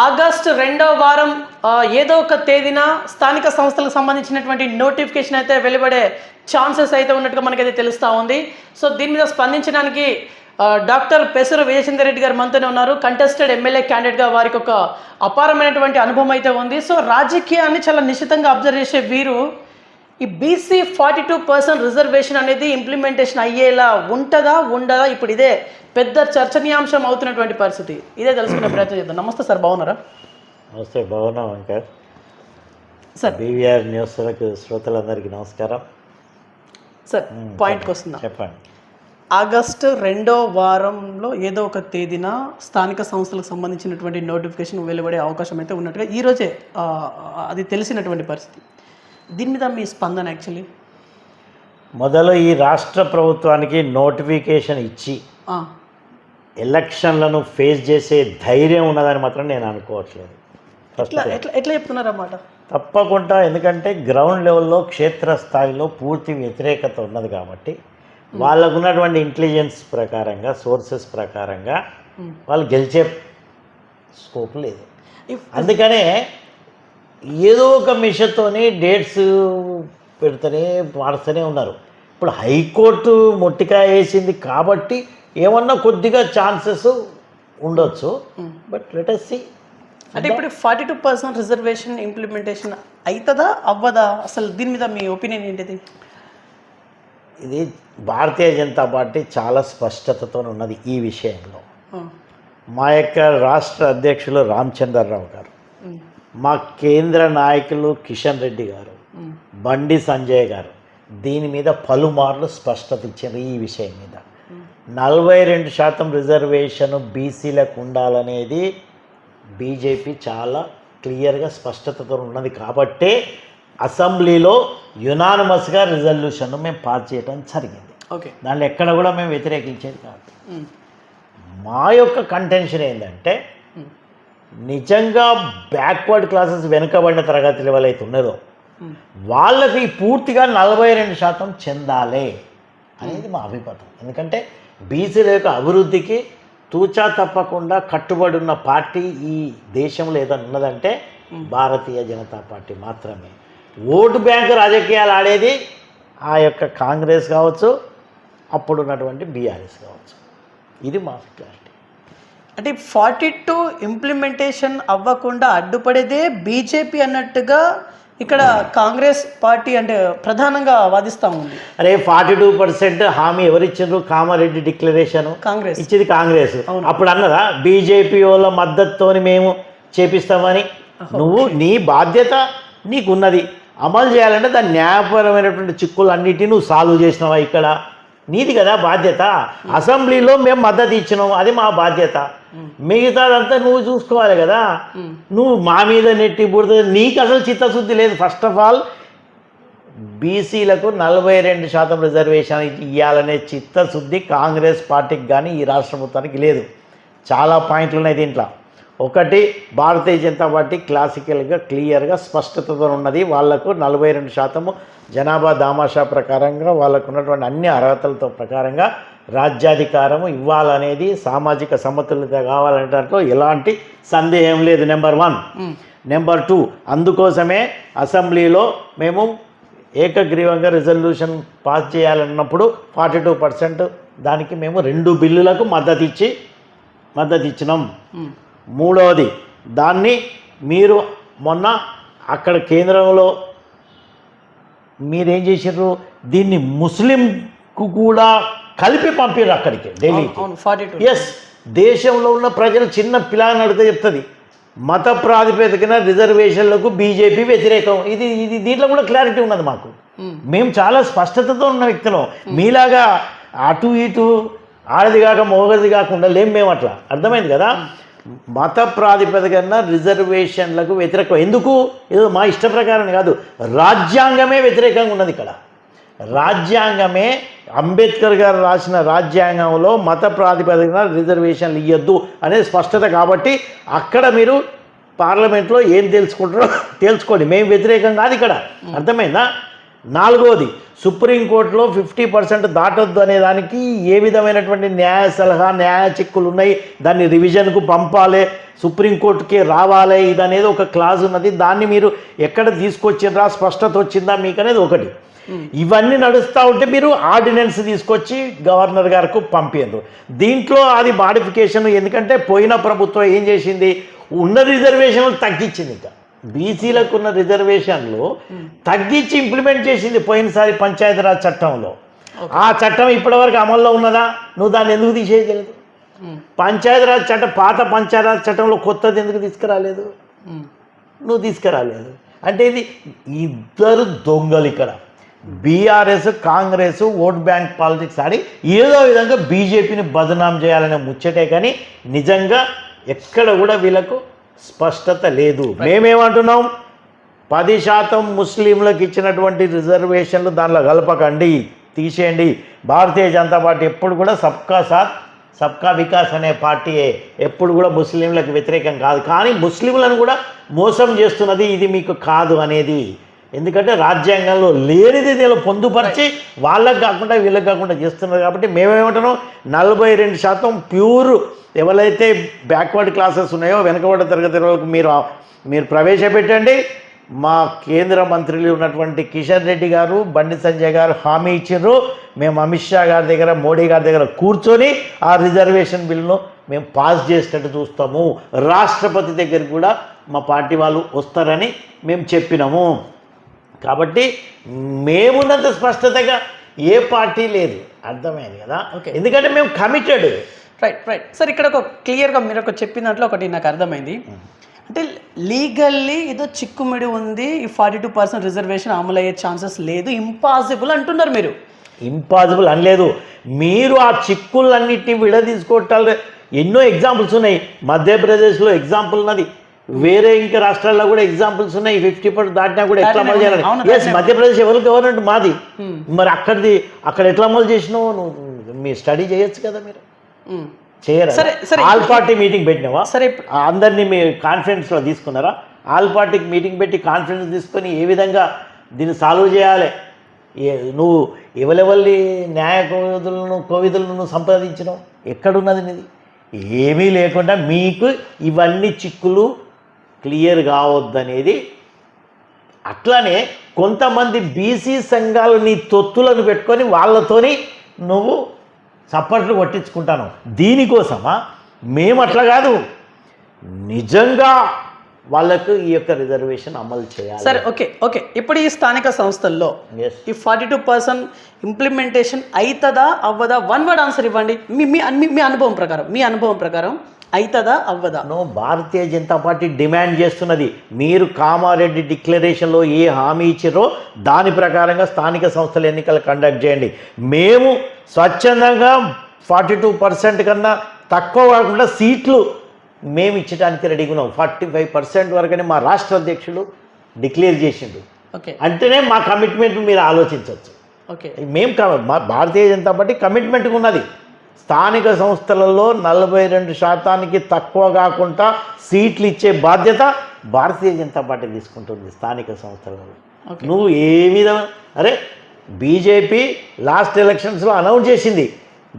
August రెండవ వారం ఏదో ఒక తేదీన స్థానిక సంస్థలకు సంబంధించినటువంటి నోటిఫికేషన్ అయితే వెలువడే ఛాన్సెస్ అయితే ఉన్నట్టుగా మనకైతే తెలుస్తూ ఉంది. సో దీని మీద స్పందించడానికి డాక్టర్ పెసరు విజయచంద్ర రెడ్డి గారు మనతోనే ఉన్నారు. కంటెస్టెడ్ ఎమ్మెల్యే క్యాండిడేట్గా వారికి ఒక అపారమైనటువంటి అనుభవం అయితే ఉంది. సో రాజకీయాన్ని చాలా నిశ్చితంగా అబ్జర్వ్ చేసే వీరు ఈ BC forty two percent reservation అనేది ఇంప్లిమెంటేషన్ అయ్యేలా ఉంటుందా ఉండదా? ఇప్పుడు ఇదే పెద్ద చర్చనీయాంశం అవుతున్నటువంటి పరిస్థితి. ఇదే తెలుసుకునే ప్రయత్నం చేద్దాం. నమస్తే సార్ బాగున్నారా? నమస్తే భవనం వెంకట్ సార్. బీవీఆర్ న్యూస్లకు శ్రోతలందరికీ నమస్కారం. సార్ పాయింట్కి వస్తుందా చెప్పండి. ఆగస్టు రెండో వారంలో ఏదో ఒక తేదీన స్థానిక సంస్థలకు సంబంధించినటువంటి నోటిఫికేషన్ వెలువడే అవకాశం అయితే ఉన్నట్టుగా ఈరోజే అది తెలిసినటువంటి పరిస్థితి. దీని మీద మీ స్పందన యాక్చువల్లీ మొదలు ఈ రాష్ట్ర ప్రభుత్వానికి నోటిఫికేషన్ ఇచ్చి ఎలక్షన్లను ఫేస్ చేసే ధైర్యం ఉన్నదని మాత్రం నేను అనుకోవట్లేదు. ఎట్లా చెప్తున్నారన్నమాట తప్పకుండా ఎందుకంటే గ్రౌండ్ లెవెల్లో క్షేత్రస్థాయిలో పూర్తి వ్యతిరేకత ఉన్నది కాబట్టి వాళ్ళకు ఉన్నటువంటి ఇంటెలిజెన్స్ ప్రకారంగా సోర్సెస్ ప్రకారంగా వాళ్ళు గెలిచే స్కోప్ లేదు. అందుకనే ఏదో ఒక మిషతోని డేట్స్ పెడుతూనే మారుస్తూనే ఉన్నారు. ఇప్పుడు హైకోర్టు మొట్టికాయ వేసింది కాబట్టి ఏమన్నా కొద్దిగా ఛాన్సెస్ ఉండొచ్చు. బట్ లెటస్ సి అంటే ఇప్పుడు forty two percent reservation implementation అవుతుందా అవ్వదా? అసలు దీని మీద మీ ఒపీనియన్ ఏంటిది? ఇది భారతీయ జనతా పార్టీ చాలా స్పష్టతతో ఉన్నది ఈ విషయంలో. మా యొక్క రాష్ట్ర అధ్యక్షులు రామచంద్రరావు గారు. మా కేంద్ర నాయకులు కిషన్ రెడ్డి గారు బండి సంజయ్ గారు దీని మీద పలుమార్లు స్పష్టత ఇచ్చారు ఈ విషయం మీద. నలభై రెండు శాతం రిజర్వేషన్ బీసీలకు ఉండాలనేది బీజేపీ చాలా క్లియర్గా స్పష్టతతో ఉన్నది కాబట్టే అసెంబ్లీలో యునానిమస్గా రిజల్యూషన్ మేము పాస్ చేయడం జరిగింది. ఓకే. దానిలో ఎక్కడ కూడా మేము వ్యతిరేకించేది కాదు. మా యొక్క కంటెన్షన్ ఏంటంటే నిజంగా బ్యాక్వర్డ్ క్లాసెస్ వెనుకబడిన తరగతి లెవెల్ అయితే ఉన్నదో. వాళ్ళకి పూర్తిగా నలభై రెండు శాతం చెందాలి అనేది మా అభిప్రాయం. ఎందుకంటే బీసీల యొక్క అభివృద్ధికి తూచా తప్పకుండా కట్టుబడి ఉన్న పార్టీ ఈ దేశంలో ఏదైనా ఉన్నదంటే భారతీయ జనతా పార్టీ మాత్రమే. ఓటు బ్యాంకు రాజకీయాలు ఆడేది ఆ యొక్క కాంగ్రెస్ కావచ్చు అప్పుడున్నటువంటి బీఆర్ఎస్ కావచ్చు. ఇది మా క్లారిటీ అంటే ఫార్టీ టూ ఇంప్లిమెంటేషన్ అవ్వకుండా అడ్డుపడేదే బీజేపీ అన్నట్టుగా ఇక్కడ కాంగ్రెస్ పార్టీ అంటే ప్రధానంగా వాదిస్తూ ఉంది. అరే ఫార్టీ టూ పర్సెంట్ హామీ ఎవరిచ్చిండ్రు? కామారెడ్డి డిక్లరేషన్. కాంగ్రెస్. ఇచ్చేది కాంగ్రెస్. అప్పుడు అన్నదా బీజేపీ వాళ్ళ మద్దతుతోని మేము చేపిస్తామని? నువ్వు నీ బాధ్యత నీకున్నది. అమలు చేయాలంటే దాని న్యాయపరమైనటువంటి చిక్కులు అన్నిటినీ నువ్వు సాల్వ్ చేసినావా ఇక్కడ? నీది కదా బాధ్యత. అసెంబ్లీలో మేము మద్దతు ఇచ్చినాం అది మా బాధ్యత. మిగతాదంతా నువ్వు చూసుకోవాలి కదా. నువ్వు మా మీద నెట్టి బుడత నీకు అసలు చిత్తశుద్ధి లేదు. ఫస్ట్ ఆఫ్ ఆల్ బీసీలకు నలభై రెండు శాతం రిజర్వేషన్ ఇవ్వాలనే చిత్తశుద్ధి కాంగ్రెస్ పార్టీకి కానీ ఈ రాష్ట్ర ప్రభుత్వానికి లేదు. చాలా పాయింట్లు ఉన్నాయి దీంట్లో. ఒకటి భారతీయ జనతా పార్టీ క్లాసికల్గా క్లియర్గా స్పష్టతతో ఉన్నది. వాళ్ళకు నలభై రెండు శాతము జనాభా దామాషా ప్రకారంగా వాళ్ళకు ఉన్నటువంటి అన్ని అర్హతలతో ప్రకారంగా రాజ్యాధికారము ఇవ్వాలనేది సామాజిక సమతుల్యత కావాలనే దాంట్లో ఎలాంటి సందేహం లేదు నెంబర్ వన్. నెంబర్ టూ అందుకోసమే అసెంబ్లీలో మేము ఏకగ్రీవంగా రిజల్యూషన్ పాస్ చేయాలన్నప్పుడు ఫార్టీ టూ పర్సెంట్ దానికి మేము రెండు బిల్లులకు మద్దతు ఇచ్చి మద్దతు ఇచ్చినాం మూడవది దాన్ని మీరు మొన్న అక్కడ కేంద్రంలో మీరేం చేసారు దీన్ని ముస్లింకు కూడా కలిపి పంపారు అక్కడికి ఢిల్లీకి. ఎస్ దేశంలో ఉన్న ప్రజలు చిన్న పిల్లని అడిగితే చెప్తుంది మత ప్రాతిపదికన రిజర్వేషన్లకు బీజేపీ వ్యతిరేకం. ఇది ఇది దీంట్లో కూడా క్లారిటీ ఉన్నది మాకు. మేము చాలా స్పష్టతతో ఉన్న వ్యక్తులం. మీలాగా అటు ఇటు ఆడది కాక మోగది కాకుండా లేం మేము అట్లా అర్థమైంది కదా? మత ప్రాతిపదికన రిజర్వేషన్లకు వ్యతిరేకం. ఎందుకు? ఏదో మా ఇష్ట ప్రకారం కాదు. రాజ్యాంగమే వ్యతిరేకంగా ఉన్నది ఇక్కడ. రాజ్యాంగమే అంబేద్కర్ గారు రాసిన రాజ్యాంగంలో మత ప్రాతిపదికన రిజర్వేషన్లు ఇవ్వద్దు అనేది స్పష్టత కాబట్టి అక్కడ మీరు పార్లమెంట్లో ఏం తెలుసుకుంటారో తెలుసుకోండి. మేము వ్యతిరేకం కాదు ఇక్కడ. అర్థమైందా? నాలుగోది సుప్రీంకోర్టులో ఫిఫ్టీ పర్సెంట్ దాటొద్దు అనే దానికి ఏ విధమైనటువంటి న్యాయ సలహా న్యాయ చిక్కులు ఉన్నాయి? దాన్ని రివిజన్కు పంపాలి సుప్రీంకోర్టుకి రావాలి ఇది అనేది ఒక క్లాజ్ ఉన్నది. దాన్ని మీరు ఎక్కడ తీసుకొచ్చిండ్రా స్పష్టత వచ్చిందా మీకు అనేది ఒకటి. ఇవన్నీ నడుస్తూ ఉంటే మీరు ఆర్డినెన్స్ తీసుకొచ్చి గవర్నర్ గారికి పంపించారు దీంట్లో అది మాడిఫికేషన్ ఎందుకంటే పోయిన ప్రభుత్వం ఏం చేసింది? ఉన్న రిజర్వేషన్లు తగ్గించింది ఇంకా. బీసీలకు ఉన్న రిజర్వేషన్లు తగ్గించి ఇంప్లిమెంట్ చేసింది పోయినసారి పంచాయతీరాజ్ చట్టంలో. ఆ చట్టం ఇప్పటివరకు అమల్లో ఉన్నదా? నువ్వు దాన్ని ఎందుకు తీసేయగలదు మ్మ్. పంచాయతీరాజ్ చట్టం పాత పంచాయతీరాజ్ చట్టంలో కొత్తది ఎందుకు తీసుకురాలేదు. నువ్వు తీసుకురాలేదు. అంటే ఇది ఇద్దరు దొంగలు ఇక్కడ. BRS Congress vote bank politics ఆడి ఏదో విధంగా బీజేపీని బదనాం చేయాలనే ముచ్చటే కానీ నిజంగా ఎక్కడ కూడా వీళ్ళకు స్పష్టత లేదు. మేమేమంటున్నాం? పది శాతం ముస్లింలకు ఇచ్చినటువంటి రిజర్వేషన్లు దానిలో కలపకండి తీసేయండి. భారతీయ జనతా పార్టీ ఎప్పుడు కూడా సబ్కా సాత్ సబ్కా వికాస్ అనే పార్టీయే. ఎప్పుడు కూడా ముస్లింలకు వ్యతిరేకం కాదు. కానీ ముస్లింలను కూడా మోసం చేస్తున్నది ఇది మీకు కాదు అనేది ఎందుకంటే రాజ్యాంగంలో లేనిది దీనిలో పొందుపరిచి వాళ్ళకు కాకుండా వీళ్ళకి కాకుండా చేస్తున్నారు కాబట్టి మేమేమంటున్నాం? నలభై రెండు శాతం ప్యూర్ ఎవరైతే బ్యాక్వర్డ్ క్లాసెస్ ఉన్నాయో వెనుకబడ్డ తరగతి వాళ్ళకు మీరు మీరు ప్రవేశపెట్టండి. మా కేంద్ర మంత్రులు ఉన్నటువంటి కిషన్ రెడ్డి గారు బండి సంజయ్ గారు హామీ ఇచ్చిండ్రు. మేము అమిత్ షా గారి దగ్గర మోడీ గారి దగ్గర కూర్చొని ఆ రిజర్వేషన్ బిల్లును మేము పాస్ చేసినట్టు చూస్తాము. రాష్ట్రపతి దగ్గర కూడా మా పార్టీ వాళ్ళు వస్తారని మేము చెప్పినాము. కాబట్టి మేమున్నంత స్పష్టతగా ఏ పార్టీ లేదు. అర్థమైంది కదా? Okay. ఎందుకంటే మేము కమిటెడ్ రైట్ రైట్ సార్ ఇక్కడ ఒక క్లియర్గా మీరు ఒక చెప్పిన దాంట్లో ఒకటి నాకు అర్థమైంది. అంటే లీగల్లీ ఏదో చిక్కుమిడి ఉంది ఈ ఫార్టీ టూ పర్సెంట్ రిజర్వేషన్ అమలు అయ్యే ఛాన్సెస్ లేదు ఇంపాసిబుల్ అంటున్నారు మీరు. ఇంపాసిబుల్ అనలేదు మీరు ఆ చిక్కులన్నిటిని విడదీసుకోవటాలు ఎన్నో ఎగ్జాంపుల్స్ ఉన్నాయి. మధ్యప్రదేశ్లో ఎగ్జాంపుల్ ఉన్నది. వేరే ఇంకా రాష్ట్రాల్లో కూడా ఎగ్జాంపుల్స్ ఉన్నాయి ఫిఫ్టీ పర్సెంట్ దాటినా కూడా ఎట్లా అమలు చేయాలని. అవును, ఎస్ మధ్యప్రదేశ్ ఎవరు గవర్నమెంట్ మాది. మరి అక్కడిది అక్కడ ఎట్లా అమలు చేసినావు? నువ్వు మీ స్టడీ చేయొచ్చు కదా మీరు. చేయరా? సరే, సరే. ఆల్ పార్టీ మీటింగ్ పెట్టినావా? సరే అందరినీ మీ కాన్ఫరెన్స్లో తీసుకున్నారా? ఆల్ పార్టీకి మీటింగ్ పెట్టి కాన్ఫరెన్స్ తీసుకొని ఏ విధంగా దీన్ని సాల్వ్ చేయాలి? నువ్వు ఎవరెవరి న్యాయ కోవిదులను నువ్వు సంపాదించినావు ఎక్కడున్నది నీది? ఏమీ లేకుండా మీకు ఇవన్నీ చిక్కులు క్లియర్ కావద్దనేది అట్లానే కొంతమంది బీసీ సంఘాలు నీ తొత్తులను పెట్టుకొని వాళ్ళతోని నువ్వు చప్పట్లు కొట్టించుకుంటాను. దీనికోసమా? మేము అట్లా కాదు. నిజంగా వాళ్ళకు ఈ యొక్క రిజర్వేషన్ అమలు చేయాలి. సరే ఓకే ఓకే. ఇప్పుడు ఈ స్థానిక సంస్థల్లో. ఈ ఫార్టీ టూ పర్సెంట్ ఇంప్లిమెంటేషన్ అవుతుందా అవ్వదా? వన్ వర్డ్ ఆన్సర్ ఇవ్వండి. మీ మీ- మీ అనుభవం ప్రకారం మీ అనుభవం ప్రకారం. అవుతుందా అవ్వదా? No Bharatiya Janata Party demand చేస్తున్నది. మీరు కామారెడ్డి డిక్లరేషన్లో ఏ హామీ ఇచ్చారో దాని ప్రకారంగా స్థానిక సంస్థల ఎన్నికలు కండక్ట్ చేయండి. మేము స్వచ్ఛందంగా ఫార్టీ టూ పర్సెంట్ కన్నా తక్కువ కాకుండా సీట్లు మేము ఇచ్చడానికి రెడీగా ఉన్నాం. ఫార్టీ ఫైవ్ పర్సెంట్ వరకనే మా రాష్ట్ర అధ్యక్షుడు డిక్లేర్ చేసిండు ఓకే. అంటేనే మా కమిట్మెంట్ మీరు ఆలోచించవచ్చు. ఓకే. మేము మా భారతీయ జనతా పార్టీ కమిట్మెంట్గా ఉన్నది. స్థానిక సంస్థలలో నలభై రెండు శాతానికి తక్కువ కాకుండా సీట్లు ఇచ్చే బాధ్యత భారతీయ జనతా పార్టీ తీసుకుంటుంది స్థానిక సంస్థలలో. నువ్వు ఏ విధంగా అరే బీజేపీ లాస్ట్ ఎలక్షన్స్లో అనౌన్స్ చేసింది.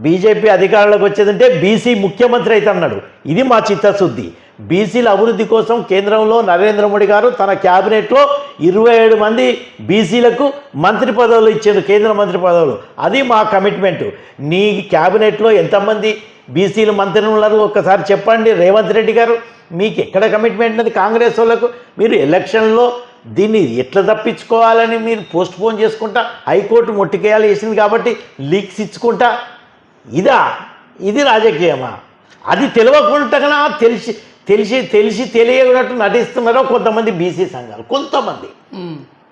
బీజేపీ అధికారంలోకి వచ్చేదంటే బీసీ ముఖ్యమంత్రి అయితే అన్నాడు. ఇది మా చిత్తశుద్ధి. బీసీల అభివృద్ధి కోసం కేంద్రంలో నరేంద్ర మోడీ గారు తన క్యాబినెట్లో ఇరవై ఏడు మంది బీసీలకు మంత్రి పదవులు ఇచ్చారు కేంద్ర మంత్రి పదవులు. అది మా కమిట్మెంట్ నీ క్యాబినెట్లో ఎంతమంది బీసీలు మంత్రి ఉన్నారు? ఒక్కసారి చెప్పండి. రేవంత్ రెడ్డి గారు మీకు ఎక్కడ కమిట్మెంట్ ఉన్నది? కాంగ్రెస్ వాళ్ళకు మీరు ఎలక్షన్లో దీన్ని ఎట్లా తప్పించుకోవాలని మీరు పోస్ట్ పోన్ చేసుకుంటా హైకోర్టు మొట్టికేయాలి వేసింది కాబట్టి లీక్స్ ఇచ్చుకుంటా? ఇదా? ఇది రాజకీయమా? అది తెలియకుండా తెలిసి తెలిసి తెలిసి తెలియనట్టు నటిస్తున్నారో కొంతమంది బీసీ సంఘాలు. కొంతమంది.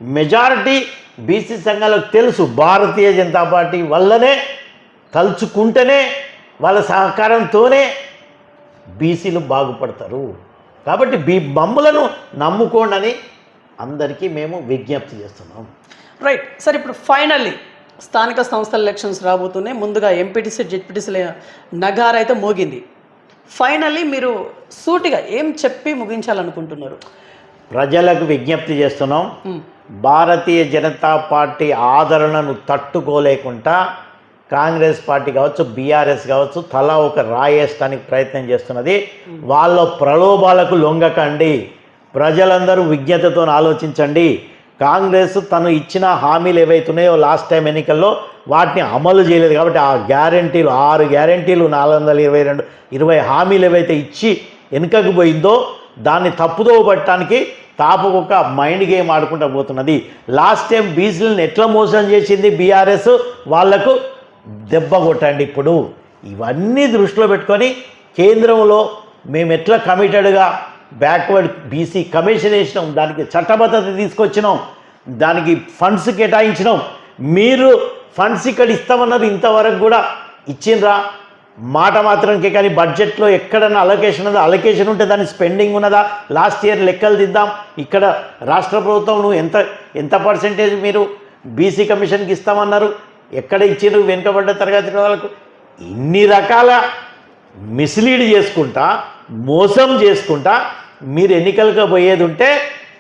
మెజారిటీ బీసీ సంఘాలకు తెలుసు. భారతీయ జనతా పార్టీ వల్లనే తలుచుకుంటేనే వాళ్ళ సహకారంతోనే బీసీలు బాగుపడతారు. కాబట్టి బీ మమ్ములను నమ్ముకోండి అని అందరికీ మేము విజ్ఞప్తి చేస్తున్నాం. రైట్. సార్ ఇప్పుడు ఫైనల్లీ స్థానిక సంస్థల ఎలక్షన్స్ రాబోతున్నాయి. ముందుగా ఎంపీటీసీ జెడ్పీటీసీల నగార్ అయితే మోగింది. ఫైనల్లీ మీరు సూటిగా ఏం చెప్పి ముగించాలనుకుంటున్నారు? ప్రజలకు విజ్ఞప్తి చేస్తున్నాం. భారతీయ జనతా పార్టీ ఆదరణను తట్టుకోలేకుండా కాంగ్రెస్ పార్టీ కావచ్చు బీఆర్ఎస్ కావచ్చు తలా ఒక రాయేయడానికి ప్రయత్నం చేస్తున్నది. వాళ్ళ ప్రలోభాలకు లొంగకండి. ప్రజలందరూ విజ్ఞతతో ఆలోచించండి. కాంగ్రెస్ తను ఇచ్చిన హామీలు ఏవైతున్నాయో లాస్ట్ టైం ఎన్నికల్లో వాటిని అమలు చేయలేదు కాబట్టి ఆ గ్యారంటీలు ఆరు గ్యారంటీలు నాలుగు వందల ఇరవై రెండు ఇరవై హామీలు ఏవైతే ఇచ్చి వెనుకకు పోయిందో దాన్ని తప్పుదో పట్టడానికి తాపకొక మైండ్ గేమ్ ఆడుకుంటూ పోతున్నది. లాస్ట్ టైం బీసీలను ఎట్లా మోసం చేసింది బీఆర్ఎస్? వాళ్ళకు దెబ్బ కొట్టండి ఇప్పుడు. ఇవన్నీ దృష్టిలో పెట్టుకొని కేంద్రంలో మేము ఎట్లా కమిటెడ్గా బ్యాక్వర్డ్ బీసీ కమిషన్ వేసినాం. దానికి చట్టబద్ధత తీసుకొచ్చినాం. దానికి ఫండ్స్ కేటాయించినాం. మీరు ఫండ్స్ ఇక్కడ ఇస్తామన్నారు ఇంతవరకు కూడా ఇచ్చిండ్రా. మాట మాత్రంకే కానీ బడ్జెట్లో ఎక్కడన్నా అలొకేషన్ ఉందా? అలొకేషన్ ఉంటే దాని స్పెండింగ్ ఉన్నదా? లాస్ట్ ఇయర్ లెక్కలు దిద్దాం. ఇక్కడ రాష్ట్ర ప్రభుత్వం నువ్వు ఎంత ఎంత పర్సెంటేజ్ మీరు బీసీ కమిషన్కి ఇస్తామన్నారు? ఎక్కడ ఇచ్చారు వెనుకబడ్డ తరగతి వాళ్ళకు ఇన్ని రకాల మిస్లీడ్ చేసుకుంటా మోసం చేసుకుంటా మీరు ఎన్నికలకు పోయేది ఉంటే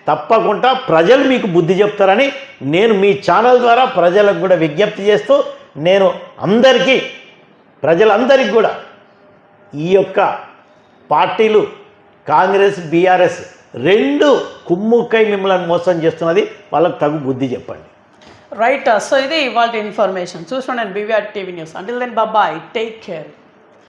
తప్పకుండా ప్రజలు మీకు బుద్ధి చెప్తారని నేను మీ ఛానల్ ద్వారా ప్రజలకు కూడా విజ్ఞప్తి చేస్తూ నేను అందరికీ ప్రజలందరికీ కూడా ఈ యొక్క పార్టీలు కాంగ్రెస్ బీఆర్ఎస్ రెండు కుమ్ముక్కై మిమ్మల్ని మోసం చేస్తున్నది వాళ్ళకు తగు బుద్ధి చెప్పండి. రైట్ సో ఇది ఇవాళ ఇన్ఫర్మేషన్ చూసుకోండి BVR TV news until then బాబాయ్ టేక్ కేర్